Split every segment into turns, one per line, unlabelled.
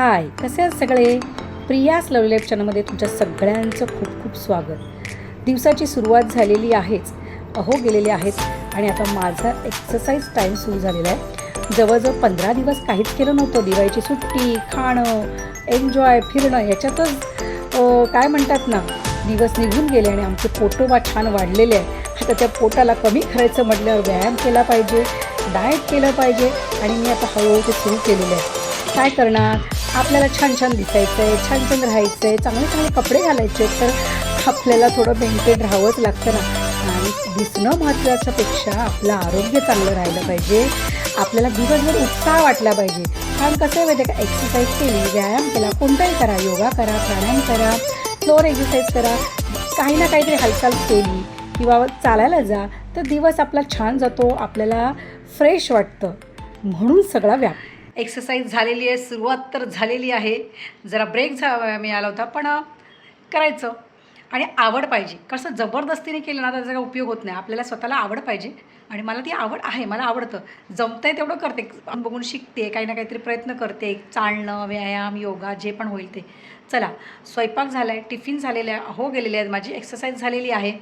हाय कसे आहात सगळे? प्रियास लव चॅनलमध्ये तुमच्या सगळ्यांचं खूप खूप स्वागत. दिवसाची सुरुवात झालेली आहेच अहो गेलेले आहेत आणि आता माझा एक्सरसाइज टाईम सुरू झालेला आहे. जवळजवळ पंधरा दिवस काहीच केलं नव्हतं दिवाळीची सुट्टी खाणं एन्जॉय फिरणं ह्याच्यातच काय म्हणतात ना दिवस निघून गेले आणि आमचे पोटोबा छान वाढलेले आहे. आता त्या पोटाला कमी करायचं म्हटल्यावर व्यायाम केला पाहिजे डाएट केलं पाहिजे आणि मी आता हळूहळू ते सुरू केलेलं आहे. काय करणार? आपल्याला छान छान दिसायचं आहे छान छान राहायचं आहे चांगले चांगले कपडे घालायचे तर आपल्याला थोडं मेंटेन राहावंच लागतं ना. आणि दिसणं महत्त्वाच्या पेक्षा आपलं आरोग्य चांगलं राहिलं पाहिजे. आपल्याला दिवसभर उत्साह वाटला पाहिजे. कारण कसं आहे माहिती का? एक्सरसाइज केली व्यायाम केला कोणताही करा योगा करा प्राणायाम करा फ्लोअर एक्सरसाइज करा काही ना काहीतरी हालचाल केली किंवा चालायला जा तर दिवस आपला छान जातो आपल्याला फ्रेश वाटतं. म्हणून सगळा व्याप एक्सरसाइज झालेली आहे सुरुवात तर झालेली आहे. जरा ब्रेक झा मिळाला होता पण करायचं. आणि आवड पाहिजे. कसं जबरदस्तीने केलं ना त्याचा उपयोग होत नाही. आपल्याला स्वतःला आवड पाहिजे. आणि मला ती आवड आहे मला आवडतं. जमतं आहे तेवढं करते. बघून शिकते काही ना काहीतरी प्रयत्न करते. चालणं व्यायाम योगा जे पण होईल ते. चला स्वयंपाक झाला आहे टिफिन झालेलं आहे हो गेलेले आहेत. माझी एक्सरसाइज झालेली आहे.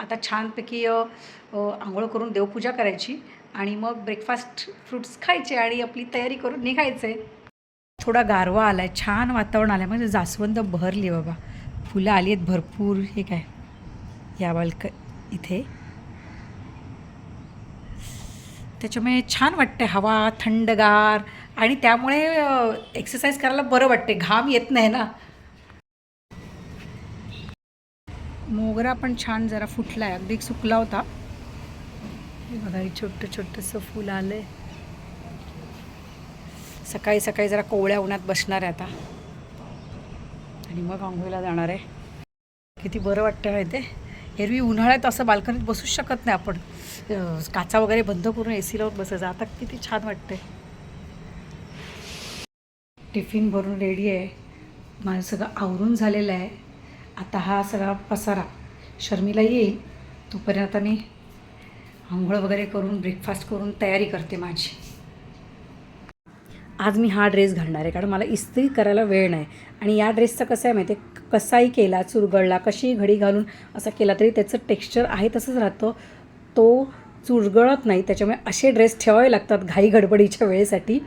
आता छानपैकी आंघोळ करून देवपूजा करायची. आणि मग ब्रेकफास्ट फ्रूट्स खायचे आणि आपली तयारी करून निघायचं. आहे थोडा गारवा आला आहे छान वातावरण आलं आहे म्हणजे जास्वंद बहरली बाबा. फुलं आली आहेत भरपूर हे काय? या बालक इथे. त्याच्यामुळे छान वाटते हवा थंडगार आणि त्यामुळे एक्सरसाइज करायला बरं वाटते घाम येत नाही ना. मोगरा पण छान जरा फुटला आहे अगदी सुकला होता. हे बघा हे छोटं छोटंसं फुल आलं आहे सकाळी सकाळी जरा कोवळ्या उन्हात बसणार आहे आता. आणि मग आंघोळीला जाणार आहे. किती बरं वाटतं माहिती आहे एरवी उन्हाळ्यात असं बाल्कनीत बसूच शकत नाही आपण. काचा वगैरे बंद करून ए सी लावून बसायचं. आता किती छान वाटते टिफिन भरून रेडी आहे. माझं सगळं आवरून झालेलं आहे. आता हा सगळा पसारा शर्मीला येईल. तोपर्यंत आता मी आंघोळ वगैरे करून ब्रेकफास्ट करून तयारी करते माझी. आज मी हा ड्रेस घालणार आहे कारण मला इस्त्री करायला वेळ नाही. आणि या ड्रेसचं कसं आहे माहिती आहे कसाही केला चुरगळला कशीही घडी घालून असा केला तरी त्याचं टेक्स्चर आहे तसंच राहतं. तो चुरगळत नाही त्याच्यामुळे असे ड्रेस ठेवावे लागतात घाई गडबडीच्या वेळेसाठी.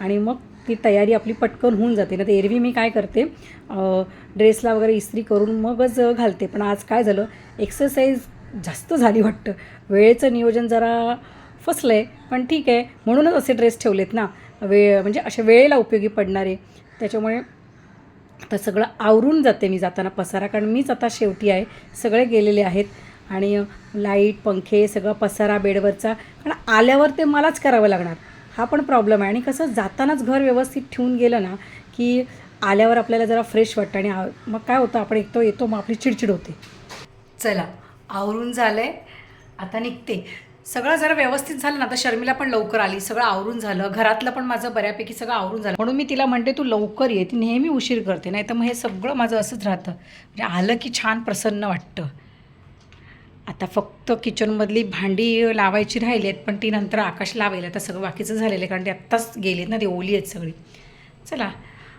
आणि मग ती तयारी आपली पटकन होऊन जाते. ना तर एरवी मी काय करते? ड्रेसला वगैरे इस्त्री करून मगच घालते. पण आज काय झालं? एक्सरसाइज जास्त झाली वाटतं. वेळेचं नियोजन जरा फसलं आहे पण ठीक आहे. म्हणूनच असे ड्रेस ठेवलेत ना. वेळ म्हणजे अशा वेळेला उपयोगी पडणारे. त्याच्यामुळे आता सगळं आवरून जाते मी जाताना पसारा कारण मीच आता शेवटी आहे. सगळे गेलेले आहेत. आणि लाइट पंखे सगळं पसारा बेडवरचा. कारण आल्यावर ते मलाच करावं लागणार. हा पण प्रॉब्लेम आहे. आणि कसं जातानाच घर व्यवस्थित ठेवून गेलं ना की आल्यावर आपल्याला जरा फ्रेश वाटतं. आणि मग काय होतं आपण एकतो येतो मग आपली चिडचिड होते. चला. आवरून झालंय. आता निघते. सगळं जरा व्यवस्थित झालं ना आता शर्मिला पण लवकर आली. सगळं आवरून झालं. घरातलं पण माझं बऱ्यापैकी सगळं आवरून झालं. म्हणून मी तिला म्हणते तू लवकर ये. ती नेहमी उशीर करते. नाही तर मग हे सगळं माझं असंच राहतं. म्हणजे आलं की छान प्रसन्न वाटतं. आता फक्त किचनमधली भांडी लावायची राहिली आहेत पण ती नंतर आकाश लावेल. आता सगळं बाकीचं झालेलं आहे कारण ते आत्ताच गेलेत ना ते ओली आहेत सगळी. चला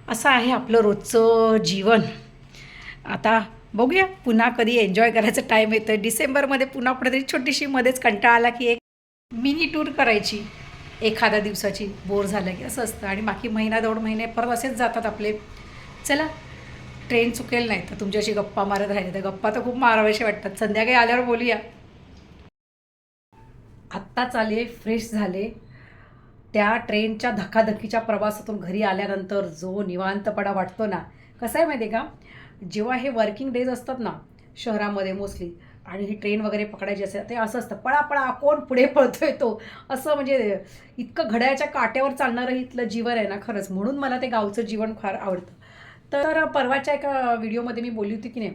असं आहे आपलं रोजचं जीवन. आता बघूया. पुन्हा कधी एन्जॉय करायचं टाईम येतं डिसेंबरमध्ये पुन्हा कुठेतरी छोटीशी मध्येच कंटाळा आला की एक मिनी टूर करायची. एखाद्या दिवसाची. बोर झालं की असं असतं. आणि बाकी महिना दोन महिने परत असेच जातात आपले. चला ट्रेन चुकेल नाही तर तुमच्याशी गप्पा मारत राहिले. तर गप्पा तर खूप मारावेशी वाटतात. संध्याकाळी आल्यावर बोलूया. आत्ताच आले फ्रेश झाले. त्या ट्रेनच्या धकाधकीच्या प्रवासातून घरी आल्यानंतर जो निवांतपणा वाटतो ना. कसं आहे माहिती आहे का? जेव्हा हे वर्किंग डेज असतात ना शहरामध्ये मोस्टली आणि ही ट्रेन वगैरे पकडायची असेल ते असं असतं पळा पळा कोण पुढे पळतोय तो? असं म्हणजे इतकं घड्याच्या काट्यावर चालणारं इथलं जीवन आहे ना खरंच. म्हणून मला ते गावचं जीवन फार आवडतं. तर परवाच्या एका व्हिडिओमध्ये मी बोलली होती की नाही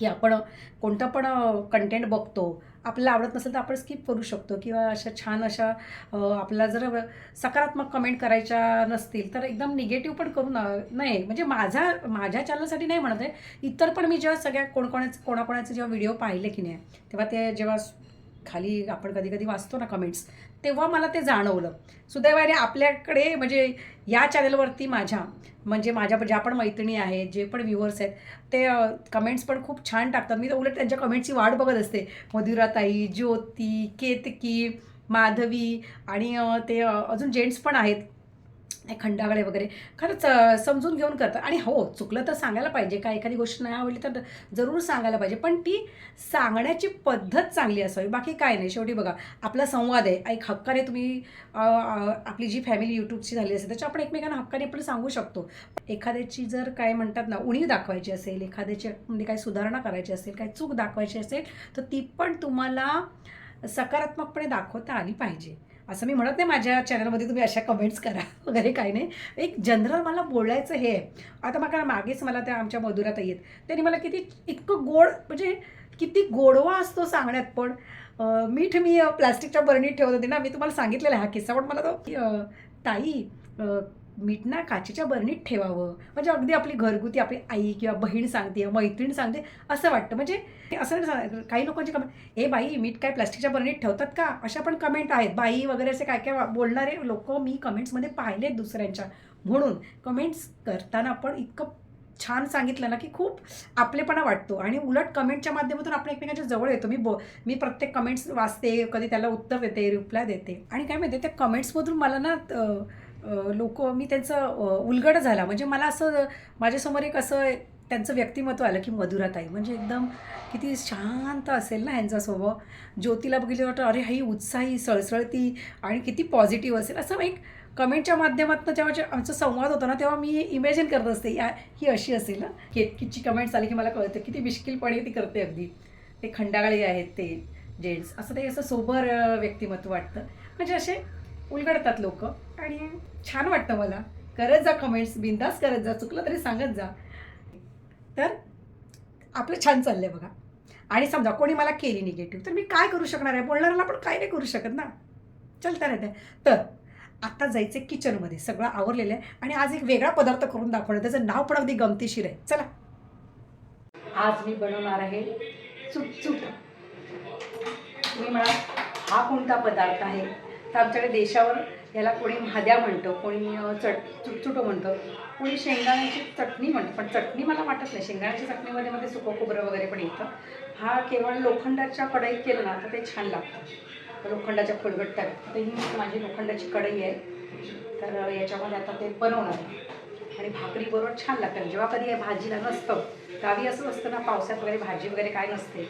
की आपण कोणतं पण कंटेंट बघतो आपल्याला आवडत नसेल तर आपण स्किप करू शकतो किंवा अशा छान अशा आपल्याला जर सकारात्मक कमेंट करायच्या नसतील तर एकदम निगेटिव्ह पण करू न नाही म्हणजे माझा माझ्या चॅनलसाठी नाही म्हणत आहे. इतर पण मी जेव्हा सगळ्या कोणकोणाचे कोणाकोणाचे जेव्हा व्हिडिओ पाहिले की नाही तेव्हा ते जेव्हा खाली आपण कधी कधी वाचतो ना कमेंट्स तेव्हा मला ते जाणवलं. सुदैवाने आपल्याकडे म्हणजे या चॅनलवरती माझ्या म्हणजे माझ्या ज्या पण मैत्रिणी आहेत जे पण व्ह्युअर्स आहेत ते कमेंट्स पण खूप छान टाकतात. मी तर उलट त्यांच्या कमेंट्सची वाट बघत असते. मधुराताई ज्योती केतकी माधवी आणि ते अजून जेंट्स पण आहेत. खंडागळे वगैरे. खरंच समजून घेऊन करतात. आणि हो चुकलं तर सांगायला पाहिजे. का एखादी गोष्ट नाही आवडली तर जरूर सांगायला पाहिजे. पण ती सांगण्याची पद्धत चांगली असावी. बाकी काय नाही. शेवटी बघा आपला संवाद आहे. एक हक्काने तुम्ही आपली जी फॅमिली यूट्यूबची झाली असेल त्याच्या आपण एकमेकांना हक्काने आपण सांगू शकतो. एखाद्याची जर काय म्हणतात ना उणीव दाखवायची असेल एखाद्याची म्हणजे काही सुधारणा करायची असेल काही चूक दाखवायची असेल तर ती पण तुम्हाला सकारात्मकपणे दाखवता आली पाहिजे. असं मी म्हणत नाही माझ्या चॅनलमध्ये तुम्ही अशा कमेंट्स करा वगैरे काही नाही. एक जनरल मला बोलायचं हे आहे. आता मग मागेच मला त्या आमच्या मधुरात येत त्यांनी मला किती इतकं गोड म्हणजे किती गोडवा असतो सांगण्यात. पण मीठ मी प्लास्टिकच्या बरणीत ठेवत होते ना मी तुम्हाला सांगितलेला हा किस्सा. पण मला तो ताई मीठ ना काचेच्या बरणीत ठेवावं. म्हणजे अगदी आपली घरगुती आपली आई किंवा बहीण सांगते मैत्रीण सांगते असं वाटतं. म्हणजे असं काही लोकांची कमेंट ए बाई मीठ काय प्लास्टिकच्या बरणीत ठेवतात का? अशा पण कमेंट आहेत. बाई वगैरे असे काय काय बोलणारे लोक मी कमेंट्समध्ये पाहिलेत दुसऱ्यांच्या. म्हणून कमेंट्स करताना पण इतकं छान सांगितलं ना की खूप आपलेपणा वाटतो. आणि उलट कमेंटच्या माध्यमातून आपण एकमेकांच्या जवळ येतो. मी बो मी प्रत्येक कमेंट्स वाचते कधी त्याला उत्तर देते रिप्लाय देते. आणि काय माहिती त्या कमेंट्समधून मला ना लोक मी त्यांचं उलगड झाला. म्हणजे मला असं माझ्यासमोर एक असं त्यांचं व्यक्तिमत्व आलं की मधुराताई. म्हणजे एकदम किती शांत असेल ना ह्यांचा स्वभाव. ज्योतीला बघितलं वाटतं अरे ही उत्साही सळसळती आणि किती पॉझिटिव्ह असेल. असं एक कमेंटच्या माध्यमातून जेव्हा आमचा संवाद होतो ना तेव्हा मी इमॅजिन करत असते या ही अशी असेल ना? केतकीची कमेंट्स आली की मला कळतं. किती मिश्किलपणे ती करते अगदी. ते खंडाळी आहेत ते जेंट्स असं ते असं सोबर व्यक्तिमत्व वाटतं. म्हणजे असे उलगडतात लोक. आणि छान वाटतं मला. करत जा कमेंट्स बिंदास करत जा चुकलं तरी सांगत जा. तर आपलं छान चाललं आहे बघा. आणि समजा कोणी मला केली निगेटिव्ह तर मी काय करू शकणार आहे? बोलणाऱ्याला पण काय नाही करू शकत ना? चलता राहते. तर आता जायचं आहे किचनमध्ये. सगळं आवरलेलं आहे. आणि आज एक वेगळा पदार्थ करून दाखवणार त्याचं नाव पण अगदी गमतीशीर आहे. चला. आज मी बनवणार आहे चुटचुट. तुम्ही म्हणा हा कोणता पदार्थ आहे? तर आमच्याकडे देशावर याला कोणी महाद्या म्हणतं कोणी चट चुटचुटं म्हणतं कोणी शेंगदाण्याची चटणी म्हणतं. पण चटणी मला वाटत नाही. शेंगदाण्याच्या चटणीमध्ये मध्ये सुकं खोबरं वगैरे पण येतं. हा केवळ लोखंडाच्या कढईत केलं ना तर ते छान लागतं. लोखंडाच्या फुलगट्ट्या तर ही माझी लोखंडाची कढई आहे. तर याच्यामध्ये आता ते बनवणार आहे. आणि भाकरी बरोबर छान लागतात. जेव्हा कधी भाजीला नसतं गावी असं असतं ना पावसात वगैरे भाजी वगैरे काय नसते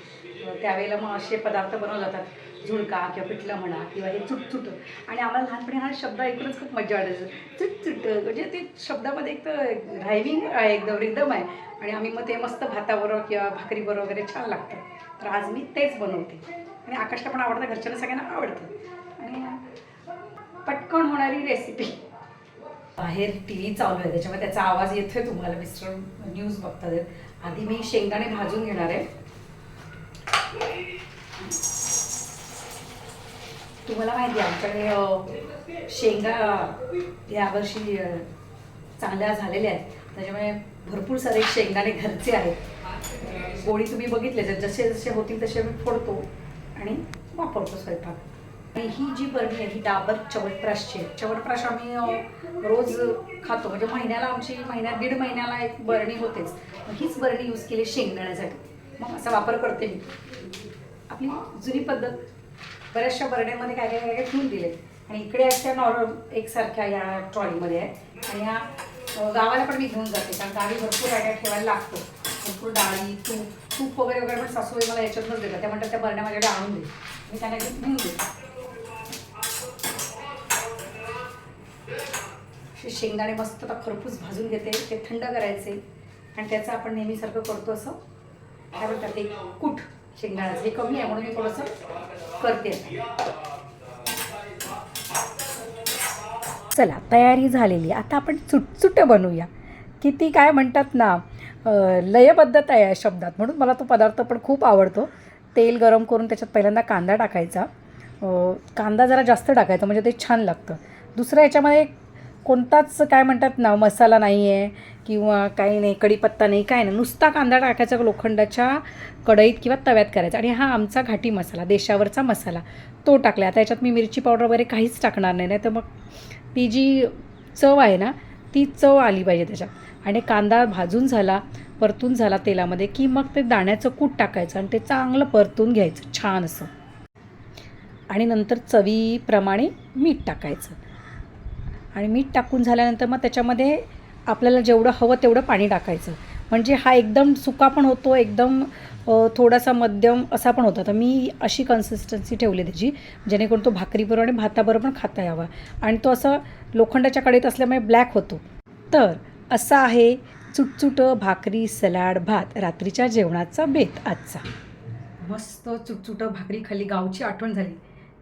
त्यावेळेला मग असे पदार्थ बनवले जातात. झुणका किंवा पिठलं म्हणा किंवा हे चुटचुट. आणि आम्हाला लहानपणी हा शब्द ऐकूनच खूप मजा वाटायचं. चुटचुट म्हणजे ते शब्दामध्ये एक तर ड्रायव्हिंग आहे एकदम रिदम आहे. आणि आम्ही मग ते मस्त भाताबरोबर किंवा भाकरीबरोबर वगैरे छान लागतं. तर आज मी तेच बनवते. आणि आकाशला पण आवडतं घरच्यांना सगळ्यांना आवडतं. आणि पटकन होणारी रेसिपी बाहेर टी व्ही चालू आहे त्याच्यामुळे त्याचा आवाज येतोय तुम्हाला. मिस्टर न्यूज बघतात आधी मी शेंगदाणे भाजून घेणार आहे. तुम्हाला माहिती आमच्याकडे शेंगा यावर्षी चांगल्या झालेल्या आहेत. त्याच्यामुळे भरपूर सारे शेंगाने घरचे आहेत. गोळी तुम्ही बघितले जसे जसे होतील तसे मी फोडतो आणि वापरतो स्वयंपाक. आणि ही जी बरणी आहे ही डाबर चवटप्राशची आहे. चवणप्राश आम्ही रोज खातो. म्हणजे महिन्याला आमची महिन्यात दीड महिन्याला एक बरणी होतेच. मग हीच बरणी यूज केली शेंगदाण्यासाठी. मग असा वापर करते मी. आपली जुनी पद्धत. बऱ्याचशा बरण्यांमध्ये काय काय काय काय ठेवून दिले आणि इकडे अशा नॉर्मल एकसारख्या या ट्रॉलीमध्ये आहेत. आणि या गावाला पण मी घेऊन जाते. कारण गावी भरपूर काय ठेवायला लागतो. भरपूर डाळी तूप तूप वगैरे वगैरे पण सासूबाई मला याच्यातूनच देतात. त्या म्हणतात त्या बरण्या माझ्याकडे आणून दे. मी त्यांना घेऊन घेऊन देते. शेंगदाणे मस्त आता खरपूस भाजून घेते. ते थंड करायचे. आणि त्याचं आपण नेहमीसारखं करतो असं काय म्हणतात ते कूट शेंगदाण्याचं हे कमी आहे म्हणून मी थोडंसं करते. चला तयारी झालेली आता आपण चुटचुट बनवूया. किती काय म्हणतात ना लयबद्धता आहे या शब्दात. म्हणून मला तो पदार्थ पण खूप आवडतो. तेल गरम करून त्याच्यात पहिल्यांदा कांदा टाकायचा. कांदा जरा जास्त टाकायचा म्हणजे ते छान लागतं. दुसरं याच्यामध्ये कोणताच काय म्हणतात ना मसाला नाही आहे किंवा काही नाही कढीपत्ता नाही काय नाही. नुसता कांदा टाकायचा लोखंडाच्या कढईत किंवा तव्यात करायचा. आणि हा आमचा घाटी मसाला देशावरचा मसाला. तो टाकला आता याच्यात मी मिरची पावडर वगैरे काहीच टाकणार नाही. नाही तर मग ती जी चव आहे ना ती चव आली पाहिजे त्याच्यात. आणि कांदा भाजून झाला परतून झाला तेलामध्ये की मग ते दाण्याचं कूट टाकायचं आणि ते चांगलं परतून घ्यायचं छान असं. आणि नंतर चवीप्रमाणे मीठ टाकायचं. आणि मीठ टाकून झाल्यानंतर मग त्याच्यामध्ये आपल्याला जेवढं हवं तेवढं पाणी टाकायचं. म्हणजे हा एकदम सुका पण होतो एकदम थोडासा मध्यम असा पण होता. तर मी अशी कन्सिस्टन्सी ठेवली त्याची जेणेकरून तो भाकरीबरोबर आणि भाताबरोबर पण खाता यावा. आणि तो असं लोखंडाच्या कडेत असल्यामुळे ब्लॅक होतो. तर असा आहे चुटचुटं भाकरी सलाड भात रात्रीच्या जेवणाचा बेत आजचा. मस्त चुटचुटं भाकरी खाली गावची आठवण झाली.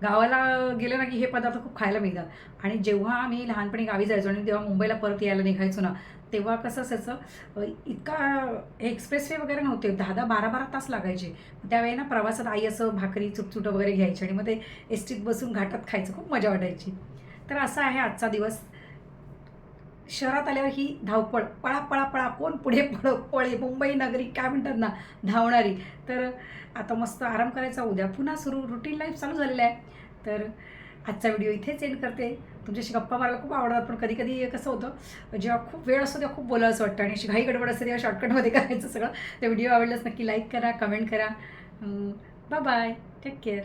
गावाला गेलं ना की हे पदार्थ खूप खायला मिळतात. आणि जेव्हा आम्ही लहानपणी गावी जायचो आणि तेव्हा मुंबईला परत यायला निघायचो ना तेव्हा कसं असायचं इतका एक्सप्रेस वे वगैरे नव्हते. दहा दहा बारा बारा तास लागायचे. त्यावेळी ना प्रवासात आई असं भाकरी चुटचुटं वगैरे घ्यायची आणि मग ते एस टीत बसून घाटात खायचं. खूप मजा वाटायची. तर असा आहे आजचा दिवस. शहरात आल्यावर ही धावपळ पळा पळा पळा कोण पुढे पळ पळे मुंबई नगरी काय म्हणतात ना धावणारी. तर आता मस्त आराम करायचा उद्या पुन्हा सुरू रुटीन लाईफ चालू झालेलं आहे. तर आजचा व्हिडिओ इथेच एंड करते. तुमच्याशी गप्पा मारायला खूप आवडतात पण कधी कधी कसं होतं जेव्हा खूप वेळ असतो तेव्हा खूप बोलावं असं वाटतं. आणि अशी घाई गडबड असते तेव्हा शॉर्टकटमध्ये करायचं सगळं. तर व्हिडिओ आवडल्यास नक्की लाईक करा कमेंट करा. Bye bye take care